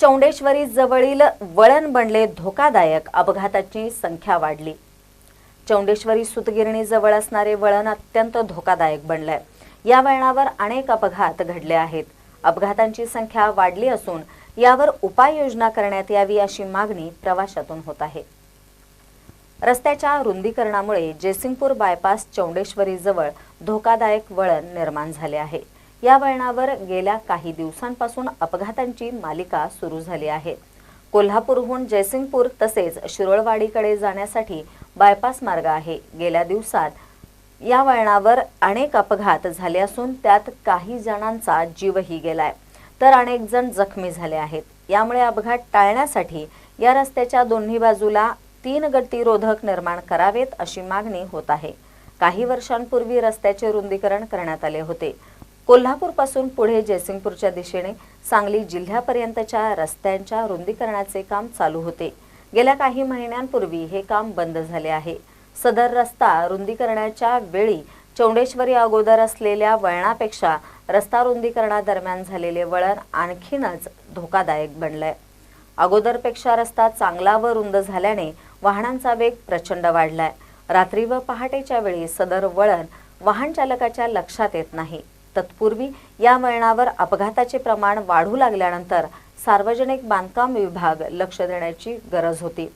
चौंडेश्वरी जवळील वळण बनले धोकादायक. अपघाताची संख्या वाढली. चौंडेश्वरी सुतगिरणी जवळ असणारे वळण अत्यंत धोकादायक बनलंय. या वळणावर अनेक अपघात घडले आहेत. अपघातांची संख्या वाढली असून यावर उपाययोजना करण्यात यावी अशी मागणी प्रवाशातून होत आहे. रस्त्याच्या रुंदीकरणामुळे जयसिंगपूर बायपास चौंडेश्वरी जवळ धोकादायक वळण निर्माण झाले आहे. या वळणावर गेल्या काही दिवसांपासून अपघातांची मालिका सुरू झाली आहे. कोल्हापूरहून जयसिंगपूर तसेच शिरोळवाडीकडे जाण्यासाठी बायपास मार्ग आहे. गेल्या दिवसात या वळणावर अनेक अपघात झाले असून त्यात काही जणांचा जीवही गेलाय. तर अनेक जण जखमी झाले आहेत. यामुळे अपघात टाळण्यासाठी या रस्त्याच्या दोन्ही बाजूला तीन गतिरोधक निर्माण करावेत अशी मागणी होत आहे. काही वर्षांपूर्वी रस्त्याचे रुंदीकरण करण्यात आले होते. कोल्हापूरपासून पुढे जयसिंगपूरच्या दिशेने सांगली जिल्ह्यापर्यंतच्या रस्त्यांच्या रुंदीकरणाचे काम चालू होते. गेल्या काही महिन्यांपूर्वी हे काम बंद झाले आहे. सदर रस्ता रुंदीकरणाच्या वेळी चौंडेश्वरी अगोदर असलेल्या वळणापेक्षा रस्ता रुंदीकरणादरम्यान झालेले वळण आणखीनच धोकादायक बनलंय. अगोदरपेक्षा रस्ता चांगला व रुंद झाल्याने वाहनांचा वेग प्रचंड वाढलाय. रात्री व पहाटेच्या वेळी सदर वळण वाहन चालकाच्या लक्षात येत नाही. तत्पूर्वी या वळणावर अपघाताचे प्रमाण वाढू लागल्यानंतर सार्वजनिक बांधकाम विभाग लक्ष देण्याची गरज होती.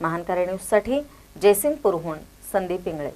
महानकारी न्यूजसाठी जयसिंगपूरहून संदीप इंगळे.